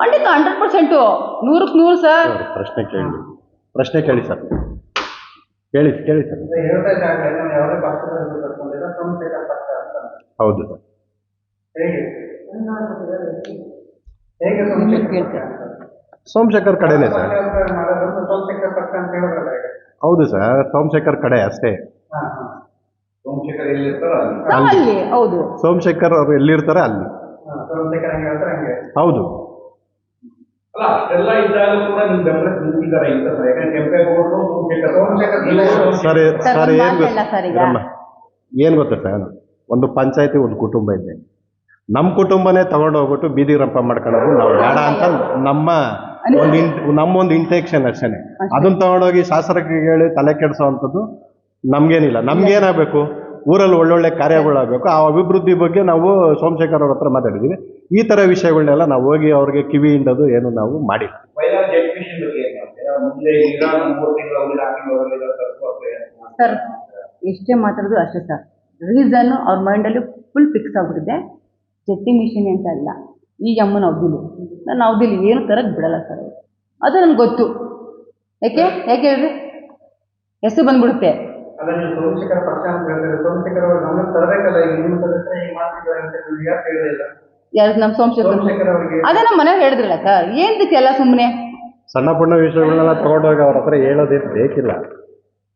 ಖಂಡಿತ hundred percent ನೂರಕ್ಕೆ ನೂರು ಸರ್ ಸರ್, ಪ್ರಶ್ನೆ ಕೇಳಿ. ಪ್ರಶ್ನೆ ಕೇಳಿ ಸರ್. ಕೇಳಿ ಕೇಳಿ ಸರ್. ಹೌದು ಸರ್. ಸೋಮಶೇಖರ್ ಪಕ್ಷ ಅಂತ? ಸೋಮಶೇಖರ್ ಕಡೆನೇ ಸರ್. ಪಾದಯಾತ್ರೆ ಮಾಡೋದ್ರಿಂದ ಸೋಮಶೇಖರ್ ಪಕ್ಷ ಅಂತ ಹೇಳಿದ್ರಲ್ಲ ಈಗ ಹೌದು ಸರ್ ಸೋಮಶೇಖರ್ ಕಡೆ ಅಷ್ಟೇ ಹಾ ಹಾ ಸೋಮಶೇಖರ್ ಎಲ್ಲಿರ್ತಾರೋ ಅಲ್ಲಿ. ಹೌದು. ಸೋಮಶೇಖರ್ ಅವರು ಎಲ್ಲಿರ್ತಾರೆ ಅಲ್ಲಿ? ಹೌದು. ಸರ್ ಸರ್ ಏನ್ ಏನ್ ಗೊತ್ತಾ ಸರ್? ಒಂದು ಪಂಚಾಯತಿ ಒಂದು ಕುಟುಂಬ ಇದೆ. ನಮ್ಮ ಕುಟುಂಬನೇ ತಗೊಂಡು ಹೋಗ್ಬಿಟ್ಟು ಬೀದಿ ರಂಪ ಮಾಡ್ಕೊಳ್ಳೋದು ನಾವು ಬೇಡ ಅಂತ ನಮ್ಮ ಒಂದು ನಮ್ಮ ಒಂದು ಇಂಟೆಕ್ಷನ್ ಅಷ್ಟೇ. ಅದನ್ನ ತಗೊಂಡೋಗಿ ಶಾಸಕರಿಗೆ ಹೇಳಿ ತಲೆ ಕೆಡಿಸೋವಂಥದ್ದು ನಮ್ಗೇನಿಲ್ಲ. ನಮ್ಗೇನಾಗಬೇಕು ಊರಲ್ಲಿ ಒಳ್ಳೊಳ್ಳೆ ಕಾರ್ಯಗಳಾಗಬೇಕು. ಆ ಅಭಿವೃದ್ಧಿ ಬಗ್ಗೆ ನಾವು ಸೋಮಶೇಖರ್ ಅವ್ರ ಹತ್ರ ಮಾತಾಡಿದ್ದೀವಿ ಈ ಥರ ವಿಷಯಗಳನ್ನೆಲ್ಲ ನಾವು ಹೋಗಿ ಅವ್ರಿಗೆ ಕಿವಿ ಹಿಂಡೋದು ಏನು ನಾವು ಮಾಡಿಲ್ಲ. ಸರ್ ಎಷ್ಟೇ ಮಾತಾಡೋದು ಅಷ್ಟೇ ಸರ್ ರೀಸನ್ ಅವ್ರ ಮೈಂಡಲ್ಲಿ ಫುಲ್ ಫಿಕ್ಸ್ ಆಗ್ಬಿಟ್ಟಿದೆ. ಜಟ್ಟಿ ಮಿಷಿನ್ ಅಂತ ಅಲ್ಲ ಈ ಅಮ್ಮನ ಅವಧಿಲಿ ನಾನು ಅವಧಿಲಿ ಏನು ತರಕ್ಕೆ ಬಿಡಲ್ಲ ಸರ್ ಅದು ನನಗೆ ಗೊತ್ತು. ಯಾಕೆ? ಯಾಕೆ ಹೇಳ್ರಿ? ಹೆಸರು ಬಂದ್ಬಿಡುತ್ತೆ. ಅಲ್ಲ ಸೋಮಶೇಖರ ಪಕ್ಷ ಅಂತ ಹೇಳ್ತಾರೆ ಸೋಮಶೇಖರ್ ಅವರು ಗಮನ ತರಬೇಕಲ್ಲ ಈಗ ನಿಮ್ಮ ಸದಸ್ಯರ ಈ ಮಾಡ್ತಿದ್ದಾರೆ ಅಂತ ಹೇಳಿ ಯಾಕೆ ಹೇಳಿಲ್ಲ ಯಾರು ನಮ್ಮ ಸೋಮಶೇಖರ್ ಸೋಮಶೇಖರ್ ಅವರಿಗೆ ಅದೇ ನಮ್ಮ ಹೇಳಿದ್ರಲ್ಲ ಸರ್ ಏನ್ದಕ್ಕೆ ಎಲ್ಲ ಸುಮ್ಮನೆ ಸಣ್ಣ ಪುಣ್ಣ ವಿಷಯಗಳನ್ನೆಲ್ಲ ತಗೊಂಡೋಗಿ ಅವ್ರ ಹತ್ರ ಹೇಳೋದೇನು ಬೇಕಿಲ್ಲ.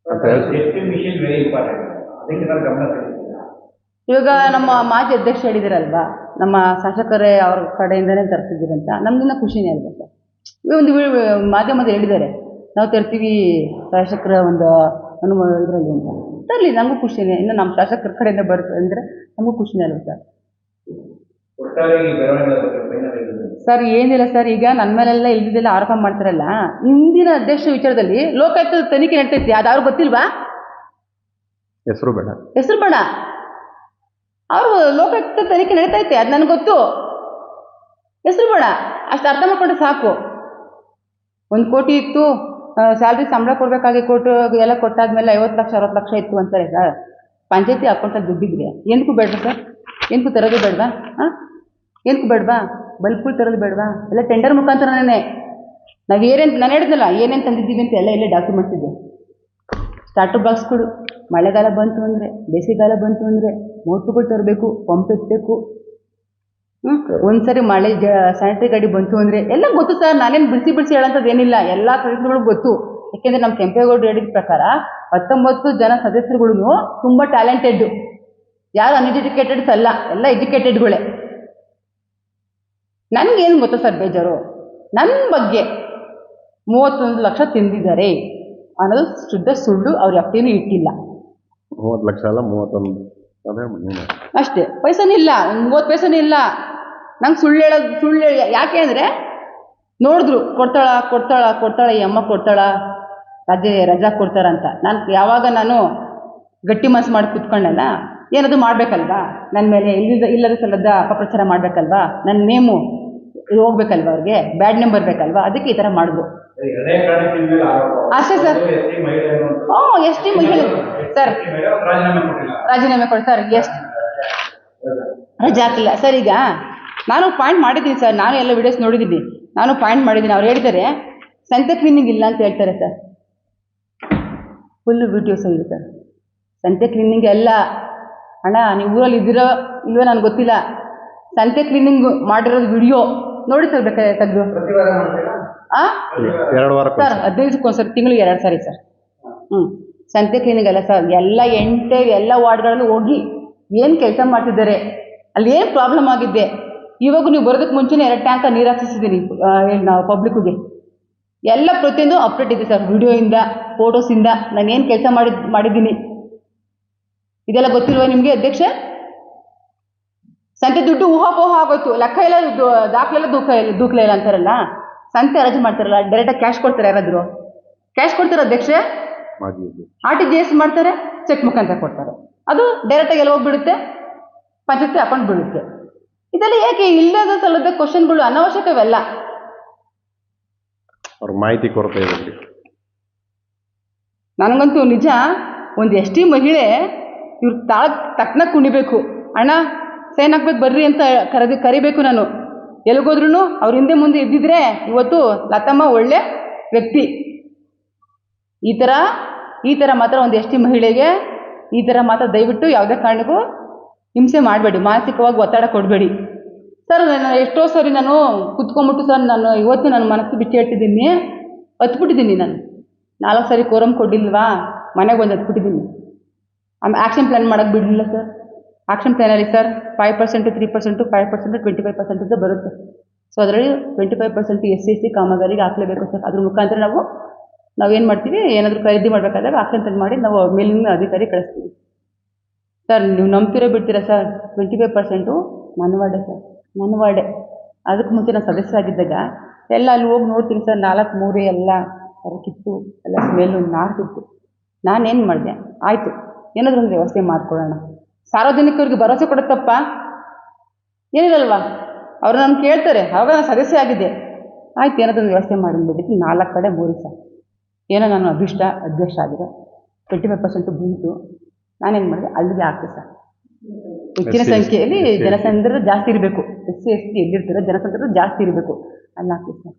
ಅಂತ ಹೇಳ್ತೀನಿ. machine very important. ಅದಕ್ಕೆ ನಾನು ಗಮನ. ಇವಾಗ ನಮ್ಮ ಮಾಜಿ ಅಧ್ಯಕ್ಷ ಹೇಳಿದಿರಲ್ವಾ ನಮ್ಮ ಶಾಸಕರೇ ಅವ್ರ ಕಡೆಯಿಂದನೇ ತರ್ತಿದ್ದೀರಂತ ನಮ್ದಿನ್ನ ಖುಷಿನೇ ಅಲ್ವಾ ಸರ್? ಒಂದು ವಿ- ಮಾಧ್ಯಮದಲ್ಲಿ ಹೇಳಿದ್ದಾರೆ ನಾವು ತರ್ತೀವಿ ಶಾಸಕರ ಒಂದು ಅನುಮ ಇದರಲ್ಲಿ ಅಂತ ತರಲಿ ನಮಗೂ ಖುಷಿನೇ. ಇನ್ನು ನಮ್ಮ ಶಾಸಕರ ಕಡೆಯಿಂದ ಬರುತ್ತೆ ಅಂದರೆ ನಮಗೂ ಖುಷಿನೇ ಅಲ್ವ ಸರ್. ಸರ್ ಏನಿಲ್ಲ ಸರ್ ಈಗ ನನ್ನ ಮೇಲೆಲ್ಲ ಇಲ್ದಿದ್ದೆಲ್ಲ ಆರೋಪ ಮಾಡ್ತಾರಲ್ಲ ಇಂದಿನ ಅಧ್ಯಕ್ಷ ವಿಚಾರದಲ್ಲಿ ಲೋಕಾಯುಕ್ತದ ತನಿಖೆ ನಡ್ತೈತಿ ಅದು ಅವ್ರಿಗೆ ಗೊತ್ತಿಲ್ವಾ? ಹೆಸರು ಬೇಡ. ಹೆಸರು ಬೇಡ. ಅವರು ಲೋಕಾಯುಕ್ತ ತನಿಖೆ ನಡೀತೈತೆ ಅದು ನನಗೆ ಗೊತ್ತು. ಹೆಸರು ಬೇಡ. ಅಷ್ಟು ಅರ್ಥ ಮಾಡ್ಕೊಂಡ್ರೆ ಸಾಕು. ಒಂದು ಕೋಟಿ ಇತ್ತು ಸ್ಯಾಲ್ರಿ ಸಂಬಳ ಕೊಡಬೇಕಾಗಿ ಕೊಟ್ಟು ಎಲ್ಲ ಕೊಟ್ಟಾದ್ಮೇಲೆ ಐವತ್ತು ಲಕ್ಷ, ಅರವತ್ತು ಲಕ್ಷ ಇತ್ತು ಅಂತಾರೆ ಸರ್ ಪಂಚಾಯತಿ ಅಕೌಂಟಲ್ಲಿ ದುಡ್ಡಿದ್ರೆ. ಎಂದಕ್ಕೂ ಬೇಡ ಸರ್? ಏನಕ್ಕೂ ತರೋದು ಬೇಡವಾ? ಹಾಂ ಏನಕ್ಕೂ ಬೇಡವಾ? ಬಲ್ಪುಲ್ ತರೋದು ಬೇಡವಾ? ಎಲ್ಲ ಟೆಂಡರ್ ಮುಖಾಂತರನೇ ನಾವು ಏನೇನು, ನಾನು ಹೇಳಿದ್ನಲ್ಲ, ಏನೇನು ತಂದಿದ್ದೀವಿ ಅಂತ ಎಲ್ಲ ಇಲ್ಲೇ ಡಾಕ್ಯುಮೆಂಟ್ಸ್ ಇದೆ. ಸ್ಟಾರ್ಟರ್ ಬಾಕ್ಸ್ಗಳು ಮಳೆಗಾಲ ಬಂತು ಅಂದರೆ, ಬೇಸಿಗೆಗಾಲ ಬಂತು ಅಂದರೆ ಮೋಟ್ರುಗಳು ತರಬೇಕು ಪಂಪ್ ಎತ್ತಬೇಕು ಹ್ಞೂ ಒಂದ್ಸರಿ ಮಳೆ ಸ್ಯಾನಿಟರಿ ಗಾಡಿ ಬಂತು ಅಂದರೆ ಎಲ್ಲ ಗೊತ್ತು ಸರ್ ನಾನೇನು ಬಿಡಿಸಿ ಬಿಡಿಸಿ ಹೇಳೋಂಥದ್ದು ಏನಿಲ್ಲ, ಎಲ್ಲ ಸದಸ್ಯರುಗಳು ಗೊತ್ತು. ಯಾಕೆಂದರೆ ನಮ್ಮ ಕೆಂಪೇಗೌಡರು ಹೇಳಿದ ಪ್ರಕಾರ ಹತ್ತೊಂಬತ್ತು ಜನ ಸದಸ್ಯರುಗಳು ತುಂಬ ಟ್ಯಾಲೆಂಟೆಡ್ ಯಾರು ಅನ್ಎಜುಕೇಟೆಡ್ಸ್ ಅಲ್ಲ, ಎಲ್ಲ ಎಜುಕೇಟೆಡ್ಗಳೇ ನನಗೇನು ಗೊತ್ತು ಸರ್ ಬೇಜಾರು? ನನ್ನ ಬಗ್ಗೆ ಮೂವತ್ತೊಂದು ಲಕ್ಷ ತಿಂದಿದ್ದಾರೆ ಅನ್ನೋದು ಶುದ್ಧ ಸುಳ್ಳು ಅವ್ರ ಅಪ್ಪೇನು ಇಟ್ಟಿಲ್ಲ. ಮೂವತ್ತು ಲಕ್ಷ ಅಲ್ಲ, ಮೂವತ್ತೊಂದು. ಅಷ್ಟೇ. ಪೈಸನೂ ಇಲ್ಲ. ಒಂದು ಮೂವತ್ತು ಪೈಸನೂ ಇಲ್ಲ. ನಂಗೆ ಸುಳ್ಳು ಹೇಳೋದು ಸುಳ್ಳು ಹೇಳಿ- ಯಾಕೆ ಅಂದರೆ ನೋಡಿದ್ರು, ಕೊಡ್ತಾಳ ಕೊಡ್ತಾಳ ಕೊಡ್ತಾಳ, ಈ ಅಮ್ಮ ಕೊಡ್ತಾಳ ರಜೆ ರಜಾ ಕೊಡ್ತಾರಂತ. ನಾನು ಯಾವಾಗ ನಾನು ಗಟ್ಟಿ ಮನಸ್ಸು ಮಾಡಿ ಕೂತ್ಕೊಂಡಲ್ಲ ಏನದು ಮಾಡಬೇಕಲ್ವಾ? ನನ್ನ ಮೇಲೆ ಇಲ್ಲದ ಇಲ್ಲದ ಸಲದ ಅಪಪ್ರಚಾರ ಮಾಡಬೇಕಲ್ವಾ? ನನ್ನ ನೇಮು ಹೋಗ್ಬೇಕಲ್ವಾ ಅವ್ರಿಗೆ? ಬ್ಯಾಡ್ ನೇಮ್ ಬರಬೇಕಲ್ವಾ ಅದಕ್ಕೆ ಈ ಥರ ಮಾಡಿದ್ರು ಅಷ್ಟೇ ಸರ್. ಎಸ್ ಟಿ ಮಹಿಳೆ ಸರ್. ರಾಜೀನಾಮೆ ಕೊಡಿ ಸರ್ ಎಷ್ಟು ರಜೆ ಹಾಕಿಲ್ಲ ಸರ್ ಈಗ ನಾನು ಪಾಯಿಂಟ್ ಮಾಡಿದ್ದೀನಿ ಸರ್. ನಾನು ಎಲ್ಲ ವಿಡಿಯೋಸ್ ನೋಡಿದ್ದೀನಿ. ನಾನು ಪಾಯಿಂಟ್ ಮಾಡಿದ್ದೀನಿ. ಅವ್ರು ಹೇಳ್ತಾರೆ ಸಂತೆ ಕ್ಲೀನಿಂಗ್ ಇಲ್ಲ ಅಂತ ಹೇಳ್ತಾರೆ ಸರ್. ಫುಲ್ಲು ವಿಡಿಯೋಸ್ ಇದೆ ಸರ್. ಸಂತೆ ಕ್ಲೀನಿಂಗ್ ಎಲ್ಲ ಅಣ್ಣ ನೀವು ಊರಲ್ಲಿ ಇದ್ದೀರೋ ಇಲ್ವೋ ನನಗೆ ಗೊತ್ತಿಲ್ಲ. ಸಂತೆ ಕ್ಲೀನಿಂಗ್ ಮಾಡಿರೋದು ವಿಡಿಯೋ ನೋಡಿ ಸರ್ ಬೇಕಾದ್ರೆ ತೆಗೆದು. ಆ? ಎರಡು ವಾರಕ್ಕೆ ಸರ್ ತಿಂಗಳಿಗೆ ಎರಡು ಸಾರಿ ಸರ್. ಹ್ಮ್. ಸಂತೆ ಕ್ಲಿನಿಕ್ ಅಲ್ಲ ಸರ್. ಎಲ್ಲ ಎಂಟೇ ಎಲ್ಲ ವಾರ್ಡ್ಗಳಲ್ಲಿ ಹೋಗಿ ಏನು ಕೆಲಸ ಮಾಡ್ತಿದ್ದಾರೆ? ಅಲ್ಲಿ ಏನು ಪ್ರಾಬ್ಲಮ್ ಆಗಿದ್ದೆ? ಇವಾಗ ನೀವು ಬರೋದಕ್ಕೆ ಮುಂಚೆನೇ ಎರಡು ಟ್ಯಾಂಕ ನೀರು ಹಾಕಿಸಿದ್ದೀನಿ ನಾವು ಪಬ್ಲಿಕ್ಗೆ. ಎಲ್ಲ ಪ್ರತಿಯೊಂದು ಅಪ್ಡೇಟ್ ಇದೆ ಸರ್. ವಿಡಿಯೋಯಿಂದ ಫೋಟೋಸಿಂದ ನಾನು ಏನು ಕೆಲಸ ಮಾಡಿದ್ ಮಾಡಿದ್ದೀನಿ. ಇದೆಲ್ಲ ಗೊತ್ತಿಲ್ವಾ ನಿಮಗೆ ಅಧ್ಯಕ್ಷ? ಸಂತೆ ದುಡ್ಡು ಊಹಾಪೋಹ ಆಗೋಯ್ತು. ಲೆಕ್ಕ ಇಲ್ಲ ದು- ದಾಖಲೆಲ್ಲ ದೂಖ ಇಲ್ಲ ದೂಖಲೆ ಇಲ್ಲ ಅಂತಾರಲ್ಲ? ಸಂತೆ ಅರೇಂಜ್ ಮಾಡ್ತಾರಲ್ಲ ಡೈರೆಕ್ಟಾಗಿ ಕ್ಯಾಶ್ ಕೊಡ್ತಾರೆ ಯಾರಾದರೂ? ಕ್ಯಾಶ್ ಕೊಡ್ತಾರೆ ಅಧ್ಯಕ್ಷೆ. ಆರ್ ಟಿ ಜಿ ಎಸ್ ಮಾಡ್ತಾರೆ ಚೆಕ್ ಮುಖಾಂತರ ಕೊಡ್ತಾರೆ. ಅದು ಡೈರೆಕ್ಟಾಗಿ ಎಲ್ಲ ಹೋಗ್ಬಿಡುತ್ತೆ ಪಂಚಾಯತ್ ಅಕೌಂಟ್ ಬಿಡುತ್ತೆ ಇದೆಲ್ಲ ಏಕೆ ಇಲ್ಲದ ಸಲದ ಕ್ವಶನ್ಗಳು ಅನವಶ್ಯಕವೆಲ್ಲ? ಅವ್ರ ಮಾಹಿತಿ ಕೊರತೆ ಇದೆ. ನನಗಂತೂ ನಿಜ ಒಂದು ಎಸ್ ಟಿ ಮಹಿಳೆ ಇವ್ರ ತಾಳ ತಕ್ಕನ ಕುಣಿಬೇಕು. ಅಣ್ಣ ಸೈನ್ ಹಾಕ್ಬೇಕು ಬರ್ರಿ ಅಂತ ಕರೆದು ಕರಿಬೇಕು ನಾನು. ಎಲ್ಲಿಗೋದ್ರೂ ಅವ್ರ ಹಿಂದೆ ಮುಂದೆ ಇದ್ದಿದ್ರೆ ಇವತ್ತು ಲತಮ್ಮ ಒಳ್ಳೆ ವ್ಯಕ್ತಿ. ಈ ಥರ ಈ ಥರ ಮಾತ್ರ ಒಂದು ಎಸ್ ಟಿ ಮಹಿಳೆಗೆ, ಈ ಥರ ಮಾತ್ರ ದಯವಿಟ್ಟು ಯಾವುದೇ ಕಾರಣಕ್ಕೂ ಹಿಂಸೆ ಮಾಡಬೇಡಿ, ಮಾನಸಿಕವಾಗಿ ಒತ್ತಡ ಕೊಡಬೇಡಿ. ಸರ್, ನಾನು ಎಷ್ಟೋ ಸರಿ ನಾನು ಕುತ್ಕೊಂಬಿಟ್ಟು ಸರ್, ನಾನು ಇವತ್ತು ನನ್ನ ಮನಸ್ಸು ಬಿಚ್ಚಿ ಹೇಳ್ತಿದ್ದೀನಿ, ಹತ್ಬಿಟ್ಟಿದ್ದೀನಿ ನಾನು. ನಾಲ್ಕು ಸರಿ ಕೋರಂ ಕೊಡಿಲ್ವಾ ಮನೆಗೆ ಒಂದು ಹತ್ಬಿಟ್ಟಿದ್ದೀನಿ. ಆ್ಯಕ್ಷನ್ ಪ್ಲ್ಯಾನ್ ಮಾಡೋಕ್ಕೆ ಬಿಡಲಿಲ್ಲ ಸರ್. ಆ್ಯಕ್ಷನ್ ಅಲ್ಲಿ sir five percent three percent five percent twenty five percent ಅಂತ ಬರುತ್ತೆ. ಸೊ ಅದರಲ್ಲಿ twenty five percent S C S C ಕಾಮಗಾರಿಗೆ ಹಾಕಲೇಬೇಕು ಸರ್ ಅದ್ರ ಮುಖಾಂತರ ನಾವು ನಾವೇನು ಮಾಡ್ತೀವಿ, ಏನಾದರೂ ಖರೀದಿ ಮಾಡಬೇಕಾದಾಗ ಆಕ್ಷನ್ ಪ್ಲಾನ್ ಮಾಡಿ ನಾವು ಮೇಲಿನ ಅಧಿಕಾರಿ ಕಳಿಸ್ತೀವಿ. ಸರ್ ನೀವು ನಂಬ್ತಿರೋ ಬಿಡ್ತೀರಾ ಸರ್ ಟ್ವೆಂಟಿ ಫೈವ್ ಪರ್ಸೆಂಟು ನನ್ನ ವಾರ್ಡೆ ಸರ್ ನನ್ನ ವಾರ್ಡೆ ಅದಕ್ಕೆ ಮುಂಚೆ ನಾನು ಸದಸ್ಯರಾಗಿದ್ದಾಗ ಎಲ್ಲ ಅಲ್ಲಿ ಹೋಗಿ ನೋಡ್ತೀನಿ ಸರ್ ನಾಲ್ಕು ಮೂರೇ ಎಲ್ಲ ಕಿತ್ತು, ಎಲ್ಲ ಸ್ಮೆಲ್ಲು ನಾರ್ತಿತ್ತು. ನಾನೇನು ಮಾಡಿದೆ? ಆಯಿತು. ಏನಾದರೂ ಒಂದು ವ್ಯವಸ್ಥೆ ಮಾಡ್ಕೊಳ್ಳೋಣ ಸಾರ್ವಜನಿಕರಿಗೆ ಭರವಸೆ ಕೊಡುತ್ತಪ್ಪ? ಏನಿರಲ್ವಾ ಅವರು ನಾನು ಕೇಳ್ತಾರೆ ಅವಾಗ ನಾನು ಸದಸ್ಯ ಆಗಿದ್ದೆ. ಆಯ್ತು ಏನಾದರೂ ವ್ಯವಸ್ಥೆ ಮಾಡಿ ಅಂದ್ಬಿಟ್ಟು ನಾಲ್ಕು ಕಡೆ ಮೂರು ಸಹ ಏನೋ ನಾನು ಅದೃಷ್ಟ ಅಧ್ಯಕ್ಷ ಆಗಿದೆ ಟ್ವೆಂಟಿ ಫೈವ್ ಪರ್ಸೆಂಟು ಬಂತು ನಾನೇನು ಮಾಡಿದೆ? ಅಲ್ಲಿಗೆ ಹಾಕ್ತೆ ಸರ್. ಹೆಚ್ಚಿನ ಸಂಖ್ಯೆಯಲ್ಲಿ ಜನಸಂದ್ರ ಜಾಸ್ತಿ ಇರಬೇಕು. ಎಸ್ ಸಿ ಎಸ್ ಟಿ ಎಲ್ಲಿರ್ತಾರೆ ಜನಸಂದ್ರ ಜಾಸ್ತಿ ಇರಬೇಕು. ಅಲ್ಲಿ ಹಾಕ್ತೀವಿ ಸರ್.